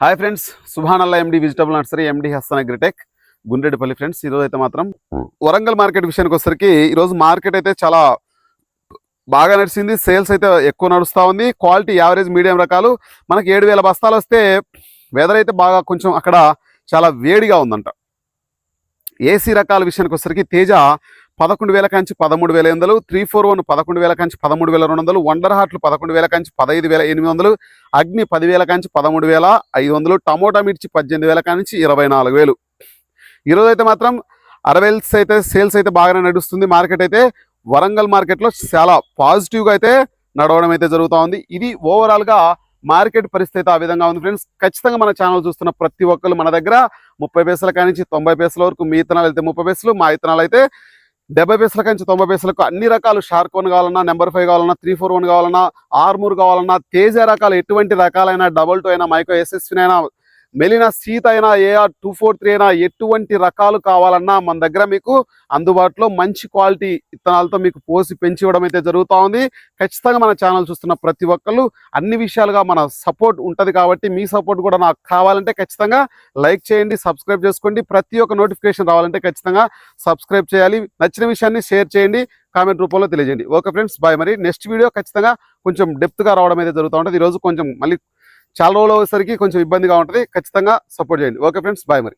Hi friends సుభానల్లా MD vegetable nursery MD Hastan agritech Gundreddipalli friends ఈరోజు అయితే మాత్రం Warangal market విషయానికి వచ్చేసరికి ఈరోజు మార్కెట్ అయితే చాలా బాగా నడిచింది సేల్స్ అయితే ఎక్కువ నడుస్తూ ఉంది క్వాలిటీ యావరేజ్ మీడియం రకాలు. మనకి ఏడు వేల బస్తాలు వస్తే వెదర్ అయితే బాగా కొంచెం అక్కడ చాలా వేడిగా ఉందంట. ఏసీ రకాల విషయానికి వచ్చేసరికి తేజ పదకొండు వేల కంచి పదమూడు వేల ఎనిమిది వందలు త్రీ ఫోర్ వన్ పదకొండు వేల కంచి పదమూడు వేల రెండు వందలు వండర్ హార్ట్లు పదకొండు వేల కంచి పదహైదు వేల ఎనిమిది వందలు అగ్ని పదివేల కంచి పదమూడు వేల ఐదు వందలు టమోటా మిర్చి పద్దెనిమిది వేల కాంచి ఇరవై నాలుగు వేలు. ఈరోజు అయితే మాత్రం అరవేల్స్ అయితే సేల్స్ అయితే బాగానే నడుస్తుంది మార్కెట్ అయితే. వరంగల్ మార్కెట్లో చాలా పాజిటివ్గా అయితే నడవడం అయితే జరుగుతూ ఉంది. ఇది ఓవరాల్గా మార్కెట్ పరిస్థితి ఆ విధంగా ఉంది ఫ్రెండ్స్. ఖచ్చితంగా మన ఛానల్ చూస్తున్న ప్రతి ఒక్కరు మన దగ్గర ముప్పై పైసల కానించి తొంభై పైసల వరకు మీ ఇత్తనాలు అయితే ముప్పై పైసలు మా ఇత్తనాలు అయితే డెబ్బై పైసల నుంచి తొంభై పైసలకు అన్ని రకాలు షార్క్ వన్ కావాలన్నా నెంబర్ ఫైవ్ కావాలన్నా త్రీ ఫోర్ వన్ కావాలన్నా ఆర్మూర్ కావాలన్నా తేజ రకాలు ఎటువంటి రకాలైన డబల్ టూ అయినా మైకో ఎస్ఎస్వి మెలినా సీత అయినా ఏఆర్ టూ ఫోర్ త్రీ అయినా ఎటువంటి రకాలు కావాలన్నా మన దగ్గర మీకు అందుబాటులో మంచి క్వాలిటీ ఇత్తనాలతో మీకు పోసి పెంచి ఇవ్వడం అయితే జరుగుతూ ఉంది. ఖచ్చితంగా మన ఛానల్ చూస్తున్న ప్రతి ఒక్కళ్ళు అన్ని విషయాలుగా మన సపోర్ట్ ఉంటుంది కాబట్టి మీ సపోర్ట్ కూడా నాకు కావాలంటే ఖచ్చితంగా లైక్ చేయండి సబ్స్క్రైబ్ చేసుకోండి. ప్రతి ఒక్క నోటిఫికేషన్ రావాలంటే ఖచ్చితంగా సబ్స్క్రైబ్ చేయాలి. నచ్చిన విషయాన్ని షేర్ చేయండి కామెంట్ రూపంలో తెలియజేయండి. ఓకే ఫ్రెండ్స్ బాయ్ మరి. నెక్స్ట్ వీడియో ఖచ్చితంగా కొంచెం డెప్త్గా రావడం అయితే జరుగుతూ ఉంటుంది. ఈరోజు కొంచెం మళ్ళీ చాలా రోజులు వచ్చేసరికి కొంచెం ఇబ్బందిగా ఉంటుంది. ఖచ్చితంగా సపోర్ట్ చేయండి. ఓకే ఫ్రెండ్స్ బాయ్ మరి.